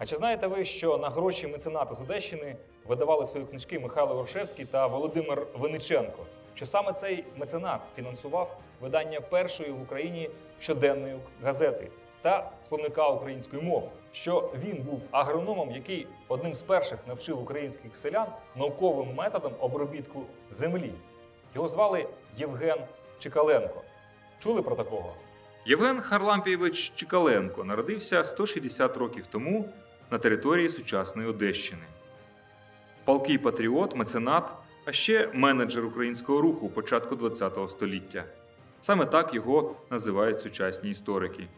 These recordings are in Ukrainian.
А чи знаєте ви, що на гроші мецената з Одещини видавали свої книжки Михайло Горшевський та Володимир Винниченко? Що саме цей меценат фінансував видання першої в Україні щоденної газети та словника української мови? Що він був агрономом, який одним з перших навчив українських селян науковим методом обробітку землі? Його звали Євген Чекаленко. Чули про такого? Євген Харлампійович Чекаленко народився 160 років тому на території сучасної Одещини. Палкий патріот, меценат, а ще менеджер українського руху початку ХХ століття. Саме так його називають сучасні історики.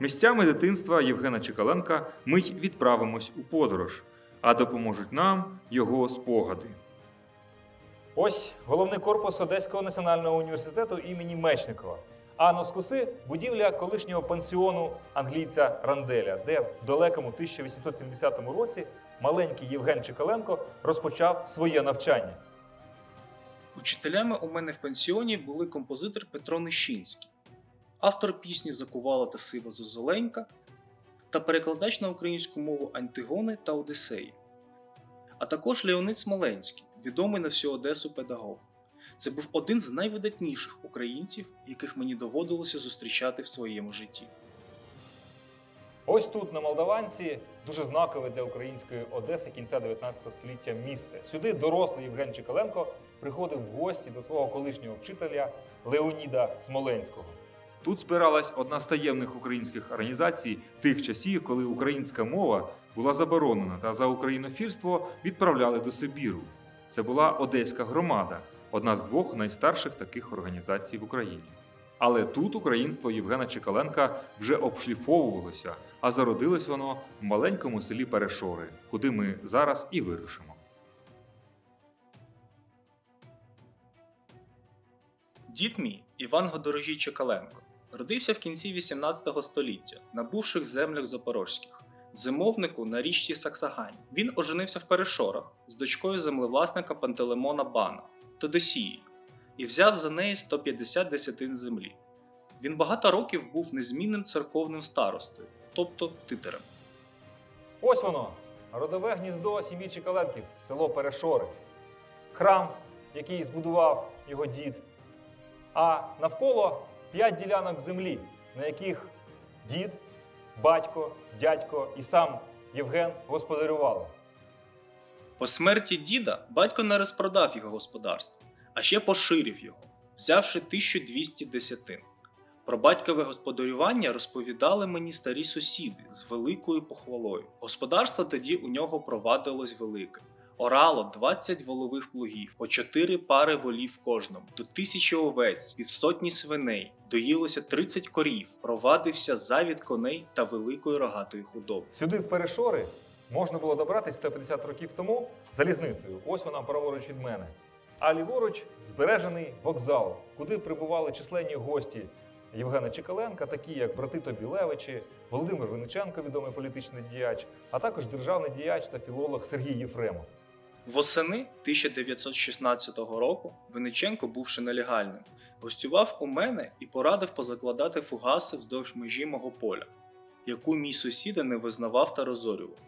Місцями дитинства Євгена Чекаленка ми й відправимось у подорож, а допоможуть нам його спогади. Ось головний корпус Одеського національного університету імені Мечникова. А навскоси будівля колишнього пансіону англійця Ранделя, де в далекому 1870 році маленький Євген Чекаленко розпочав своє навчання. Учителями у мене в пансіоні були композитор Петро Нищинський, автор пісні Закувала та сива Зозоленька та перекладач на українську мову Антигони та Одисеї, а також Леонид Смоленський, відомий на всю Одесу педагог. Це був один з найвидатніших українців, яких мені доводилося зустрічати в своєму житті. Ось тут, на Молдаванці, дуже знакове для української Одеси кінця 19 століття місце. Сюди дорослий Євген Чекаленко приходив в гості до свого колишнього вчителя Леоніда Смоленського. Тут збиралась одна з таємних українських організацій тих часів, коли українська мова була заборонена та за українофільство відправляли до Сибіру. Це була Одеська громада, одна з двох найстарших таких організацій в Україні. Але тут українство Євгена Чекаленка вже обшліфовувалося, а зародилось воно в маленькому селі Перешори, куди ми зараз і вирушимо. Дід мій Іван Годорожій Чекаленко родився в кінці 18 століття на бувших землях запорозьких, зимовнику на річці Саксагані. Він оженився в Перешорах з дочкою землевласника Пантелеймона Бана Тодосією і взяв за неї 150 десятин землі. Він багато років був незмінним церковним старостою, тобто титерем. Ось воно, родове гніздо сім'ї Чекаленків, село Перешори. Храм, який збудував його дід. А навколо п'ять ділянок землі, на яких дід, батько, дядько і сам Євген господарювали. По смерті діда батько не розпродав його господарство, а ще поширив його, взявши 1200 десятин. Про батькове господарювання розповідали мені старі сусіди з великою похвалою. Господарство тоді у нього провадилось велике. Орало 20 волових плугів, по 4 пари волів кожному, до тисячі овець, півсотні свиней, доїлося 30 корів, провадився завід коней та великої рогатої худоби. Сюди, в Перешори, можна було добратися 150 років тому залізницею. Ось вона праворуч від мене. А ліворуч збережений вокзал, куди прибували численні гості Євгена Чекаленка, такі як брати Тобілевичі, Володимир Винниченко, відомий політичний діяч, а також державний діяч та філолог Сергій Єфремов. Восени 1916 року Винниченко, бувши нелегальним, гостював у мене і порадив позакладати фугаси вздовж межі мого поля, яку мій сусіда не визнавав та розорював.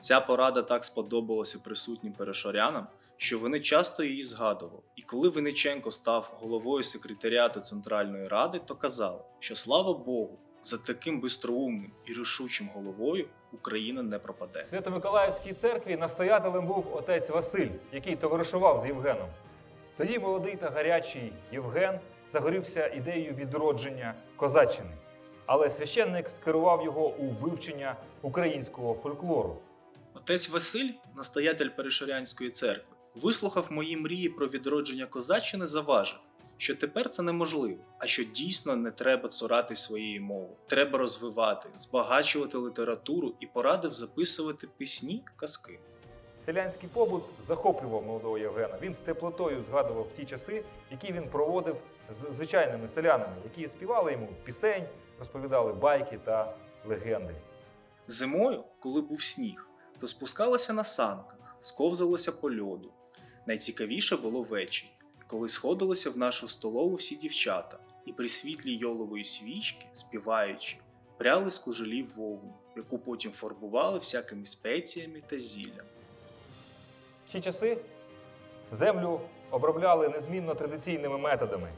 Ця порада так сподобалася присутнім перешорянам, що вони часто її згадували. І коли Винниченко став головою секретаріату Центральної Ради, то казали, що слава Богу, за таким бистроумним і рішучим головою Україна не пропаде. В Свято-Миколаївській церкві настоятелем був отець Василь, який товаришував з Євгеном. Тоді молодий та гарячий Євген загорівся ідеєю відродження козаччини. Але священник скерував його у вивчення українського фольклору. Отець Василь, настоятель Перешорянської церкви, вислухав мої мрії про відродження козаччини, заважив, що тепер це неможливо, а що дійсно не треба цурати своєї мови. Треба розвивати, збагачувати літературу і порадив записувати пісні, казки. Селянський побут захоплював молодого Євгена. Він з теплотою згадував ті часи, які він проводив з звичайними селянами, які співали йому пісень, розповідали байки та легенди. Зимою, коли був сніг, то спускалося на санках, сковзалося по льоду. Найцікавіше було ввечері, коли сходилися в нашу столову всі дівчата і при світлі йолової свічки, співаючи, пряли з кожелів вовну. яку потім фарбували всякими спеціями та зіллями. В ті часи землю обробляли незмінно традиційними методами.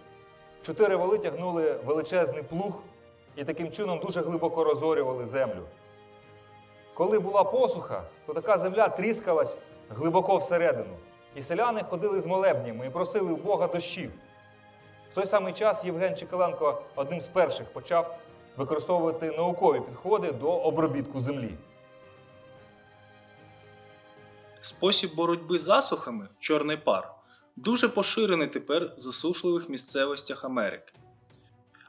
Чотири воли тягнули величезний плуг і таким чином дуже глибоко розорювали землю. Коли була посуха, то така земля тріскалась глибоко всередину. І селяни ходили з молебнями і просили у Бога дощів. В той самий час Євген Чекаленко одним з перших почав використовувати наукові підходи до обробітку землі. Спосіб боротьби з засухами чорний пар дуже поширений тепер в засушливих місцевостях Америки.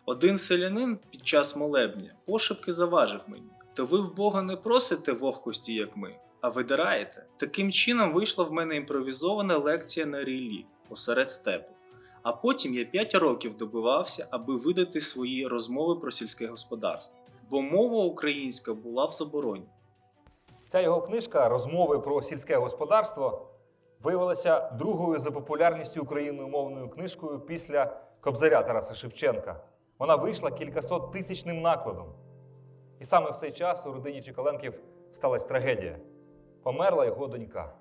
Один селянин під час молебня пошепки заважив мені: то ви в Бога не просите вогкості, як ми, а видираєте. Таким чином вийшла в мене імпровізована лекція на ріллі посеред степу. А потім я 5 років добивався, аби видати свої розмови про сільське господарство, бо мова українська була в забороні. Ця його книжка Розмови про сільське господарство виявилася другою за популярністю україномовною книжкою після Кобзаря Тараса Шевченка. Вона вийшла кількасот тисячним накладом. І саме в цей час у родині Чекаленків сталася трагедія. Померла його донька.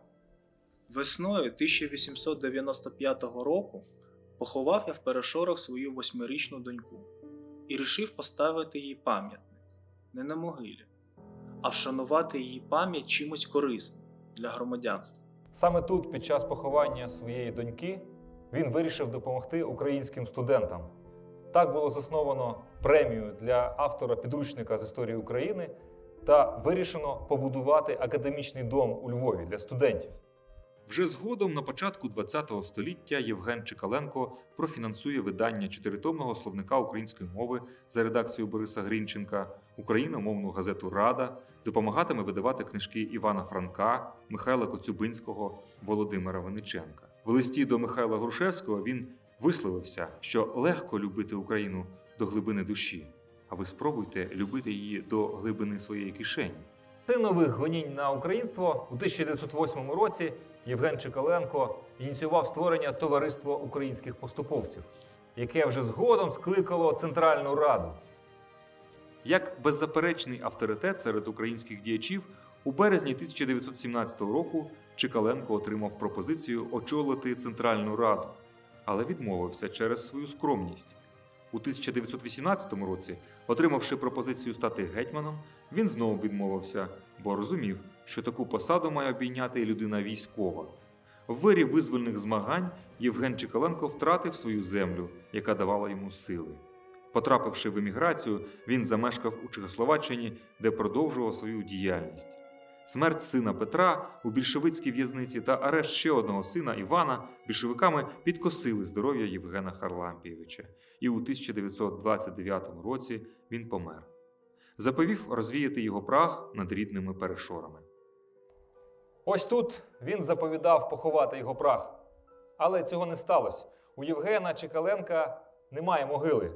Весною 1895 року поховав я в перешорах свою восьмирічну доньку і рішив поставити їй пам'ятник не на могилі, а вшанувати її пам'ять чимось корисним для громадянства. Саме тут, під час поховання своєї доньки, він вирішив допомогти українським студентам. Так було засновано премію для автора підручника з історії України та вирішено побудувати академічний дом у Львові для студентів. Вже згодом, на початку ХХ століття, Євген Чекаленко профінансує видання чотиритомного словника української мови за редакцією Бориса Грінченка, україномовну газету Рада, допомагатиме видавати книжки Івана Франка, Михайла Коцюбинського, Володимира Винниченка. В листі до Михайла Грушевського він висловився, що легко любити Україну до глибини душі, а ви спробуйте любити її до глибини своєї кишені. З нових гонінь на українство у 1908 році Євген Чекаленко ініціював створення Товариства українських поступовців, яке вже згодом скликало Центральну Раду. Як беззаперечний авторитет серед українських діячів, у березні 1917 року Чекаленко отримав пропозицію очолити Центральну Раду, але відмовився через свою скромність. У 1918 році, отримавши пропозицію стати гетьманом, він знову відмовився, бо розумів, що таку посаду має обійняти людина військова. В вирі визвольних змагань Євген Чекаленко втратив свою землю, яка давала йому сили. Потрапивши в еміграцію, він замешкав у Чехословаччині, де продовжував свою діяльність. Смерть сина Петра у більшовицькій в'язниці та арешт ще одного сина Івана більшовиками підкосили здоров'я Євгена Харлампійовича, і у 1929 році він помер. Заповів розвіяти його прах над рідними перешорами. Ось тут він заповідав поховати його прах. Але цього не сталося. У Євгена Чекаленка немає могили.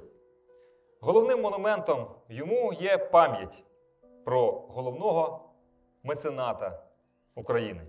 Головним монументом йому є пам'ять про головного мецената України.